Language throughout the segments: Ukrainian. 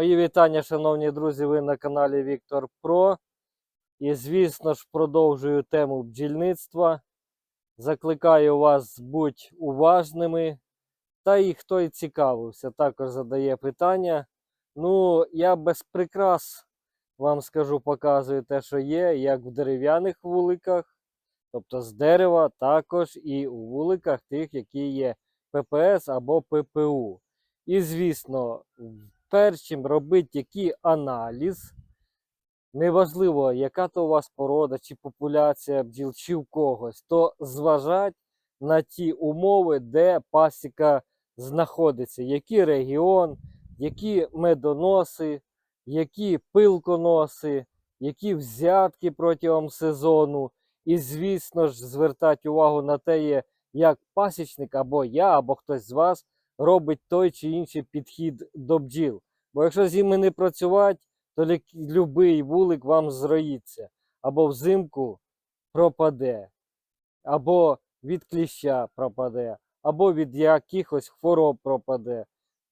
Мої вітання, шановні друзі, ви на каналі Віктор Про. І, звісно ж, продовжую тему бджільництва. Закликаю вас бути уважними. Та і хто і цікавився, також задає питання. Ну, я без прикрас вам скажу, показую те, що є, як в дерев'яних вуликах, тобто з дерева, також і у вуликах тих, які є ППС або ППУ. І, звісно, першим робити який аналіз. Неважливо, яка то у вас порода, чи популяція бджіл, чи в когось, то зважать на ті умови, де пасіка знаходиться, який регіон, які медоноси, які пилконоси, які взятки протягом сезону. І, звісно ж, звертати увагу на те, як пасічник або я, або хтось з вас робить той чи інший підхід до бджіл. Бо якщо з ними не працювати, то будь-який вулик вам зроїться. Або взимку пропаде, або від кліща пропаде, або від якихось хвороб пропаде.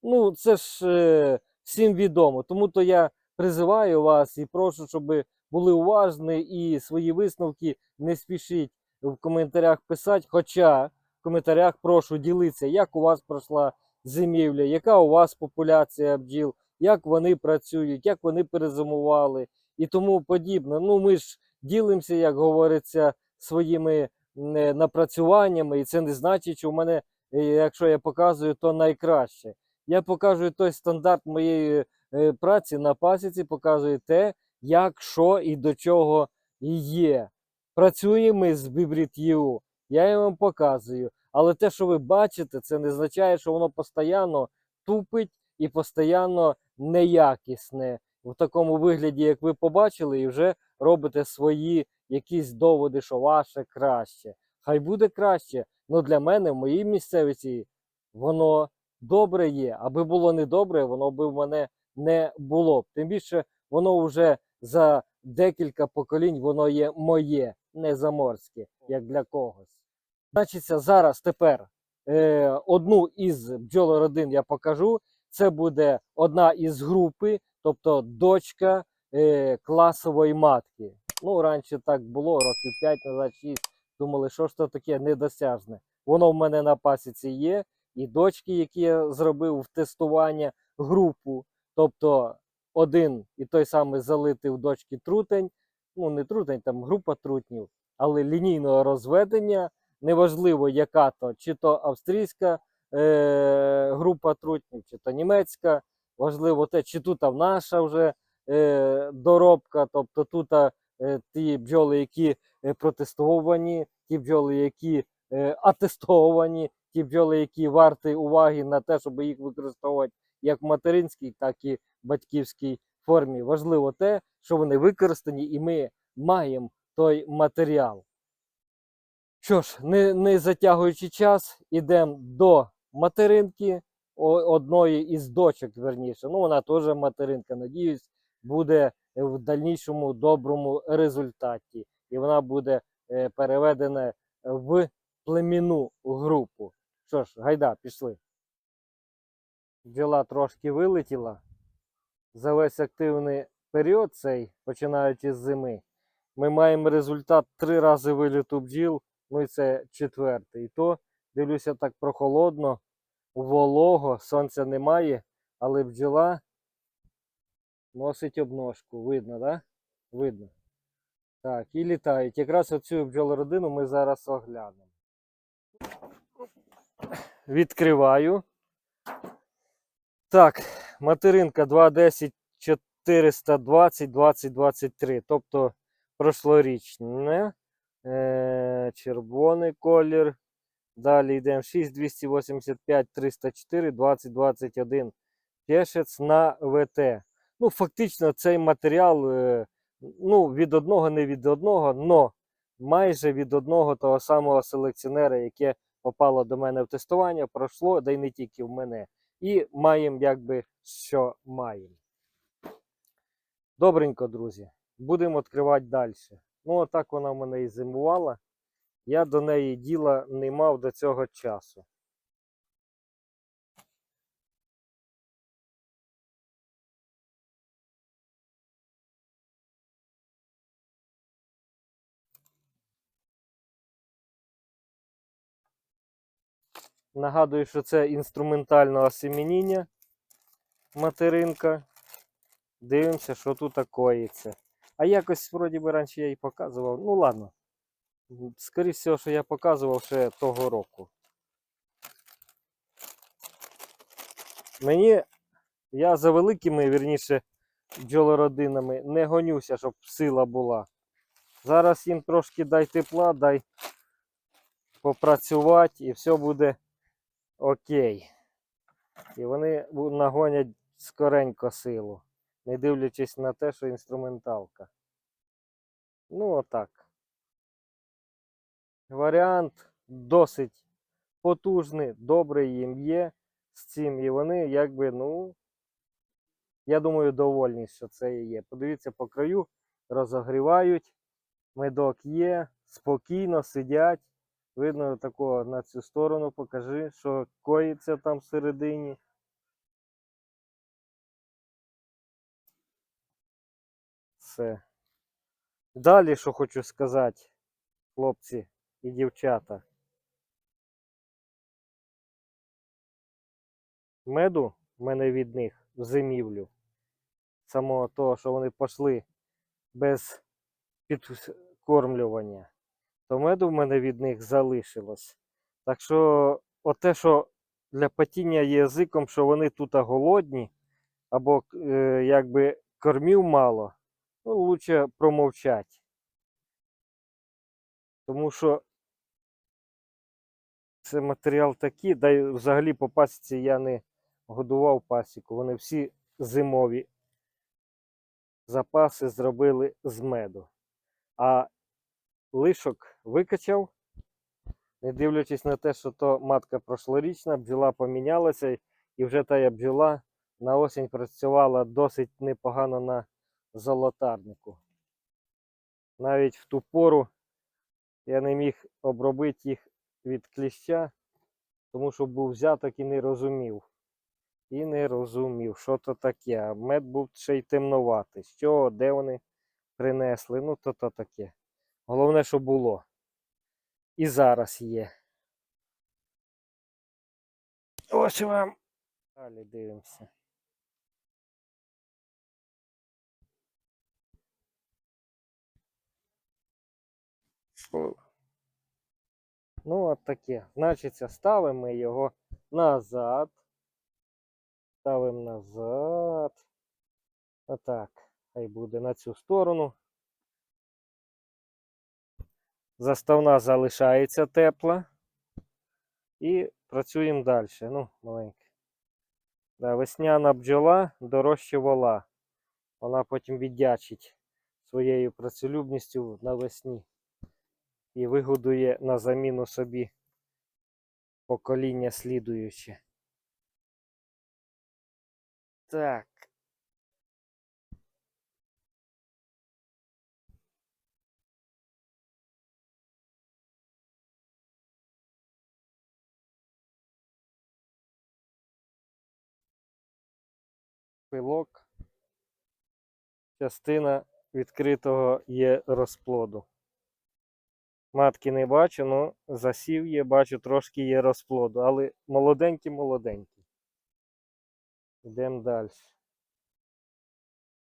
Ну, це ж е, всім відомо. Тому то я призиваю вас і прошу, щоб були уважні і свої висновки не спішіть в коментарях писати. Хоча в коментарях прошу ділитися, як у вас пройшла зимівля, яка у вас популяція бджіл, як вони працюють, як вони перезимували і тому подібне. Ну, ми ж ділимося, як говориться, своїми е, напрацюваннями, і це не значить, що в мене, е, якщо я показую, то найкраще. Я показую той стандарт моєї е, праці на пасіці, показую те, як, що і до чого є. Працюємо з Bibrit.eu, я вам показую. Але те, що ви бачите, це не означає, що воно постійно тупить і постійно неякісне в такому вигляді, як ви побачили, і вже робите свої якісь доводи, що ваше краще. Хай буде краще. але для мене в моїй місцевості воно добре є. Аби було не добре, воно би в мене не було. Тим більше воно вже за декілька поколінь воно є моє, не заморське, як для когось. Значиться, зараз тепер е, одну із бджолородин я покажу. Це буде одна із групи, тобто дочка е, класової матки. Ну, раніше так було, років 5 назад 6. Думали, що ж то таке недосяжне. Воно в мене на пасіці є. І дочки, які я зробив в тестування групу. Тобто один і той самий залитий в дочки трутень. Ну, не трутень, там група трутнів, але лінійного розведення. Неважливо, яка то, чи то австрійська е, група трутнів, чи то німецька. Важливо те, чи тут наша вже е, доробка, тобто тут е, ті бджоли, які е, протестовані, ті бджоли, які е, атестовані, ті бджоли, які варті уваги на те, щоб їх використовувати як в материнській, так і батьківській формі. Важливо те, що вони використані, і ми маємо той матеріал. Що ж, не, не затягуючи час, ідемо до материнки одної із дочок, верніше. Ну, вона теж материнка. Надіюсь, буде в дальнішому доброму результаті. І вона буде е, переведена в племінну групу. Що ж, гайда, пішли. Бджола трошки вилетіла. За весь активний період цей, починаючи з зими, ми маємо результат три рази виліту бджіл. Ну і це четвертий. І то, дивлюся, так прохолодно, волого, сонця немає, але бджола носить обножку. Видно? Да? Видно. Так, і літають. Якраз оцю бджолородину ми зараз оглянемо. Відкриваю. Так, материнка 210 420 2023, тобто прошлорічне. Е, червоний колір. Далі йдемо 6 285 304 2021 Пешець на ВТ. Ну, фактично, цей матеріал е, ну, від одного, не від одного, но майже від одного того самого селекціонера, яке попало до мене в тестування, пройшло, да й не тільки в мене. І маємо, якби, що маємо. Добренько, друзі. Будемо відкривати далі. Ну, отак вона в мене і зимувала. Я до неї діла не мав до цього часу. Нагадую, що це інструментальне осемініння материнка. Дивимося, що тут коїться. А якось, вроді би, раніше я і показував. Ну ладно. Скоріше всього, що я показував ще того року. Мені, я за великими, вірніше, бджолородинами не гонюся, щоб сила була. Зараз їм трошки дай тепла, дай попрацювати і все буде окей. І вони нагонять скоренько силу, не дивлячись на те, що інструменталка. Ну, отак. Варіант досить потужний, добрий їм є з цим. І вони якби, ну, я думаю, довольні, що це і є. Подивіться по краю, розогрівають, медок є, спокійно сидять. Видно такого на цю сторону покажи, що коїться там всередині. Все. Далі, що хочу сказати, хлопці і дівчата. Меду в мене від них в зимівлю. Самого того, що вони пішли без підкормлювання, то меду в мене від них залишилось. Так що, оте, що для патіння язиком, що вони тут голодні, або е, якби кормів мало, ну, лучше промовчать. Тому що це матеріал такий, да й взагалі по пасіці я не годував пасіку. Вони всі зимові запаси зробили з меду. А лишок викачав, не дивлячись на те, що то матка прошлорічна, бджола помінялася, і вже та я бджола на осінь працювала досить непогано на золотарнику. Навіть в ту пору я не міг обробити їх від кліща, тому що був взяток і не розумів. І не розумів, що то таке. А мед був ще й темнуватий. Що, де вони принесли, ну то то таке. Головне, що було. І зараз є. Ось вам. Далі дивимося. Фу. Ну, от таке. Значиться, ставимо його назад. Ставимо назад. Отак. Хай буде на цю сторону. Заставна залишається тепла. І працюємо далі. Ну, маленьке. Да, весняна бджола дорожче вола. Вона потім віддячить своєю працелюбністю навесні і вигодує на заміну собі покоління слідуюче. Так. Пилок. Частина відкритого є розплоду. Матки не бачу, але засів є, бачу, трошки є розплоду, але молоденькі-молоденькі. Йдемо далі.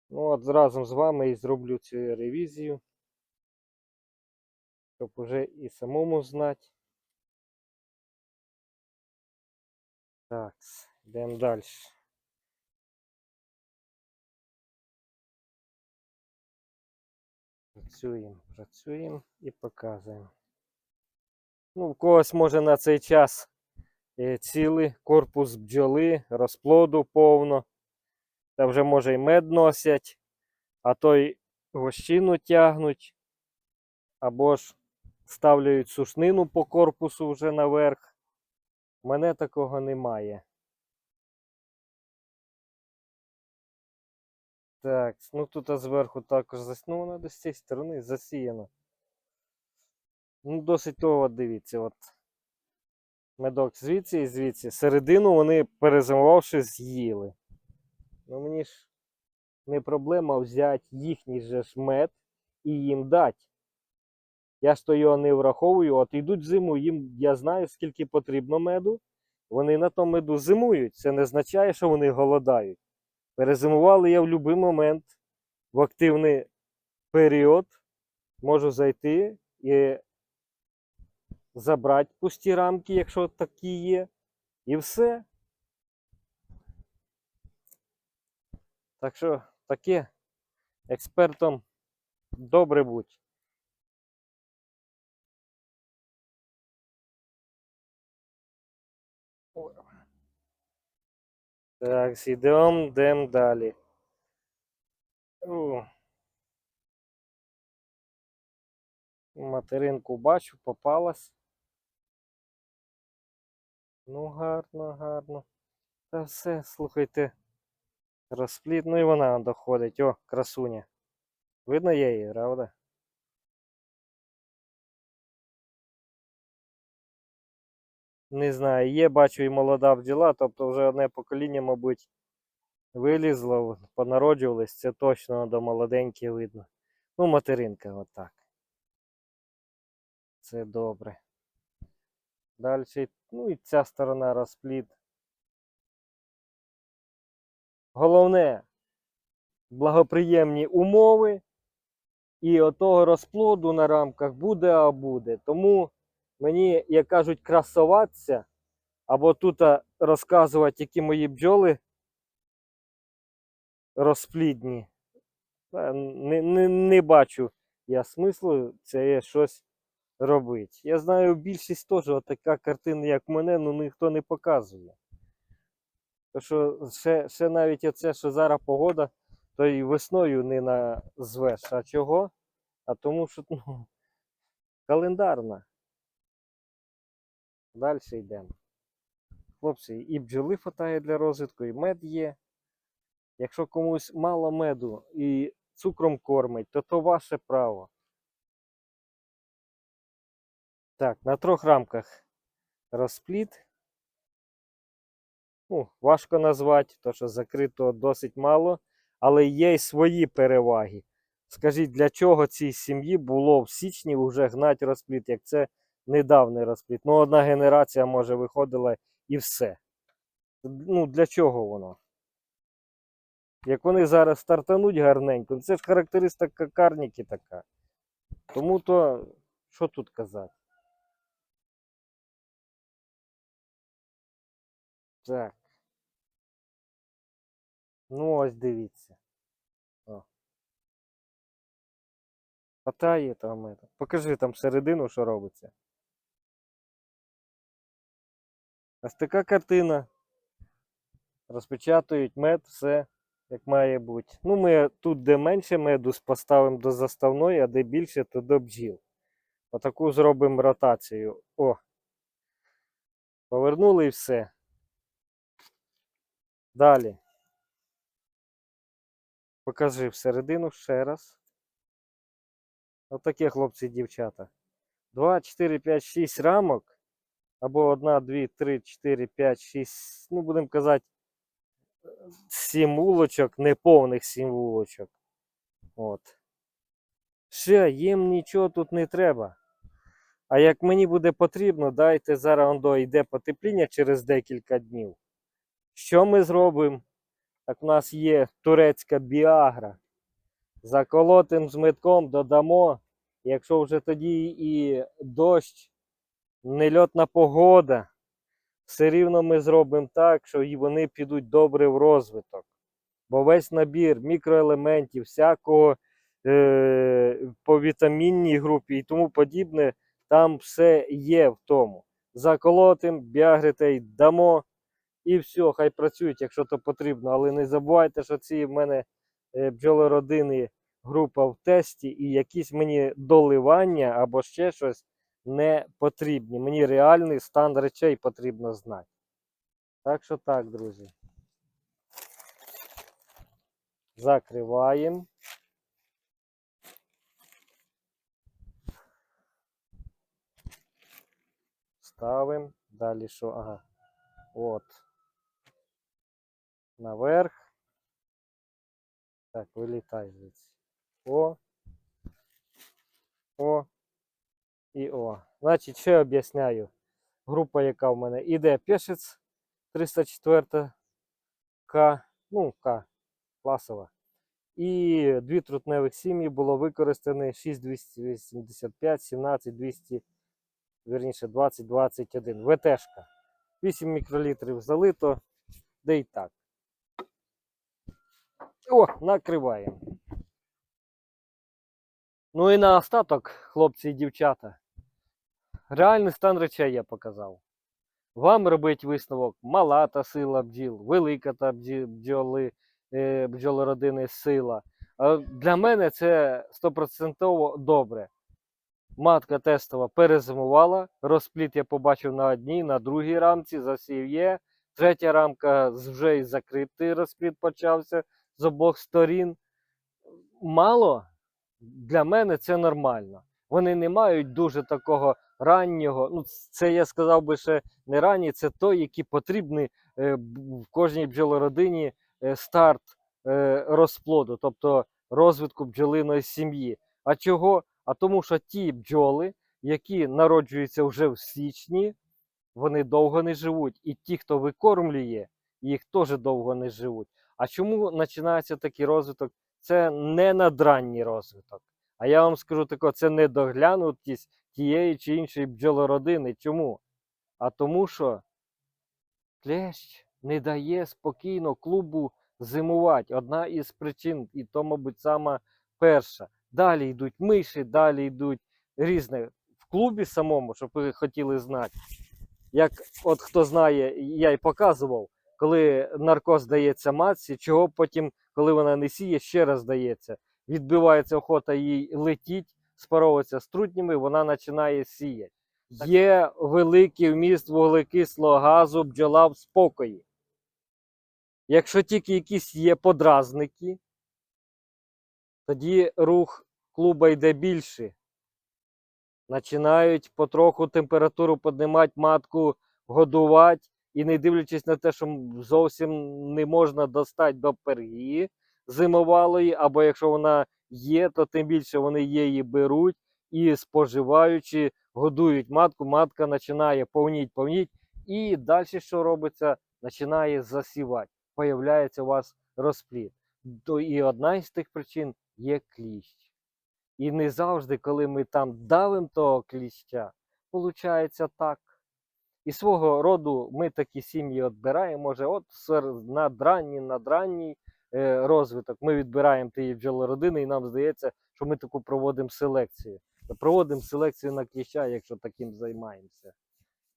Ну, от разом з вами і зроблю цю ревізію, щоб уже і самому знати. Так, йдемо далі. Працюємо, працюємо і показуємо. Ну, в когось може на цей час е, цілий корпус бджоли, розплоду повно. Та вже може й мед носять, а то й гощину тягнуть, або ж ставляють сушнину по корпусу вже наверх. У мене такого немає. Так, ну тут зверху також зас... ну, вона з цієї сторони засіяна. Ну, досить того, дивіться, от. Медок звідси і звідси. Середину вони, перезимувавши, з'їли. Ну мені ж не проблема взяти їхній же ж мед і їм дати. Я ж то його не враховую, от йдуть зиму, їм я знаю, скільки потрібно меду. Вони на тому меду зимують. Це не означає, що вони голодають. Перезимували я в будь-який момент в активний період. Можу зайти і забрати пусті рамки, якщо такі є. І все. Так що таке експертом добре будь. Так, йдемо, йдемо далі. О. Материнку бачу, попалась. Ну, гарно, гарно. Та все, слухайте. Розплід, ну і вона доходить. О, красуня. Видно її, правда? Не знаю, є, бачу, і молода бджола, тобто вже одне покоління, мабуть, вилізло, понароджувались, це точно до молоденькі видно. Ну, материнка, отак. Це добре. Далі, ну і ця сторона розплід. Головне, благоприємні умови. І отого розплоду на рамках буде, а буде. Тому мені, як кажуть, красуватися, або тут розказувати, які мої бджоли розплідні. Не, не, не бачу я смислу це щось робити. Я знаю, більшість теж така картина, як мене, ну ніхто не показує. То що ще, ще навіть оце, що зараз погода, то і весною не назвеш. А чого? А тому що ну, календарна. Далі йдемо. Хлопці, і бджоли хватає для розвитку, і мед є. Якщо комусь мало меду і цукром кормить, то то ваше право. Так, на трьох рамках розпліт. Ну, важко назвати, то що закрито досить мало, але є й свої переваги. Скажіть, для чого цій сім'ї було в січні вже гнати розпліт, як це недавній розпліт? Ну, одна генерація, може, виходила і все. Ну, для чого воно? Як вони зараз стартануть гарненько, ну, це ж характеристика карніки така. Тому то, що тут казати? Так. Ну, ось дивіться. О. Хватає там. Покажи там середину, що робиться. Ось така картина. Розпечатують мед, все як має бути. Ну, ми тут, де менше меду, поставимо до заставної, а де більше, то до бджіл. Отаку зробимо ротацію. О. Повернули і все. Далі. Покажи всередину ще раз. Отакі хлопці і дівчата. 2, 4, 5, 6 рамок. Або 1, 2, 3, 4, 5, 6. Ну, будемо казати, 7 вулочок, неповних 7 вулочок. От. Ще їм нічого тут не треба. А як мені буде потрібно, дайте зараз ондо йде потепління через декілька днів. Що ми зробимо? Так у нас є турецька біагра. Заколотим з метком, додамо. Якщо вже тоді і дощ, нельотна погода, все рівно ми зробимо так, що вони підуть добре в розвиток. Бо весь набір мікроелементів, всякого е, по вітамінній групі і тому подібне, там все є в тому. Заколотим, біагрите дамо. І все, хай працюють, якщо то потрібно. Але не забувайте, що ці в мене е, бджолородини група в тесті, і якісь мені доливання або ще щось не потрібні. Мені реальний стан речей потрібно знати. Так що так, друзі. Закриваємо. Ставимо. Далі що? Ага. От. Наверх. Так, вилітай звідси. О. О. І о. Значить, ще об'ясняю. група, яка в мене іде Пешець 304 К, ну, К класова. І дві трутневих сім'ї було використано 6285, 17, 200, вірніше 20, 21. ВТшка. 8 мікролітрів залито, де і так. О, накриваємо. Ну і на остаток, хлопці і дівчата. Реальний стан речей я показав. Вам робить висновок мала та сила бджіл, велика та бджоли, е, бджолородини сила. Для мене це стопроцентово добре. Матка тестова перезимувала, розпліт я побачив на одній, на другій рамці, засів є. Третя рамка вже і закритий розпліт почався з обох сторін. Мало для мене це нормально. Вони не мають дуже такого раннього. Ну, це я сказав би ще не ранній, це той, який потрібний е, в кожній бджолородині е, старт е, розплоду, тобто розвитку бджолиної сім'ї. А чого? А тому, що ті бджоли, які народжуються вже в січні, вони довго не живуть. І ті, хто викормлює, їх теж довго не живуть. А чому починається такий розвиток? Це не надранній розвиток. А я вам скажу тако, це недоглянутість тієї чи іншої бджолородини. Чому? А тому, що клещ не дає спокійно клубу зимувати. Одна із причин, і то, мабуть, сама перша. Далі йдуть миші, далі йдуть різне. В клубі самому, щоб ви хотіли знати, як от хто знає, я й показував, коли наркоз дається матці, чого потім, коли вона не сіє, ще раз дається. Відбивається охота їй летіть, спаровуватися з трутнями, вона починає сіяти. Є великий вміст вуглекислого газу бджола в спокої. Якщо тільки якісь є подразники, тоді рух клуба йде більше. Починають потроху температуру піднімати, матку годувати, і не дивлячись на те, що зовсім не можна достати до перги зимовалої, або якщо вона є, то тим більше вони її беруть і споживаючи, годують матку, матка починає повніть, повніть, і далі що робиться? Починає засівати. Появляється у вас розплід. То і одна із тих причин є кліщ. І не завжди, коли ми там давимо того кліща, виходить так. І свого роду ми такі сім'ї відбираємо, може, от сер- надранній, надранній е, розвиток. Ми відбираємо тієї бджолородини, і нам здається, що ми таку проводимо селекцію. Проводимо селекцію на кліща, якщо таким займаємося.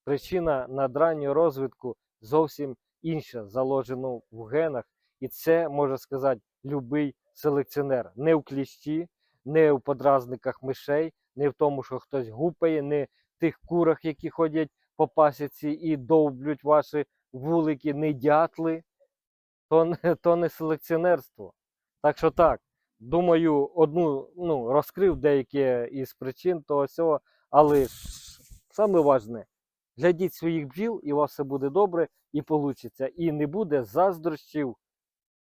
Причина надраннього розвитку зовсім інша, заложена в генах, і це може сказати будь-який селекціонер. Не в кліщі, не в подразниках мишей, не в тому, що хтось гупає, не в тих курах, які ходять по пасіці і довблють ваші вулики, не дятли, то, не- то не селекціонерство. Так що так, думаю, одну ну, розкрив деякі із причин того всього, але саме важне, глядіть своїх бджіл, і у вас все буде добре і вийде. І не буде заздрощів,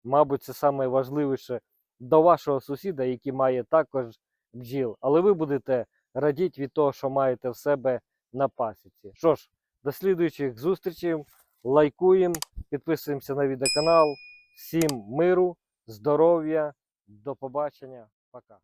мабуть, це найважливіше до вашого сусіда, який має також бджіл. Але ви будете радіти від того, що маєте в себе на пасіці. Що ж, до слідуючих зустрічей. Лайкуємо, підписуємося на відеоканал. Всім миру, здоров'я, до побачення. Пока.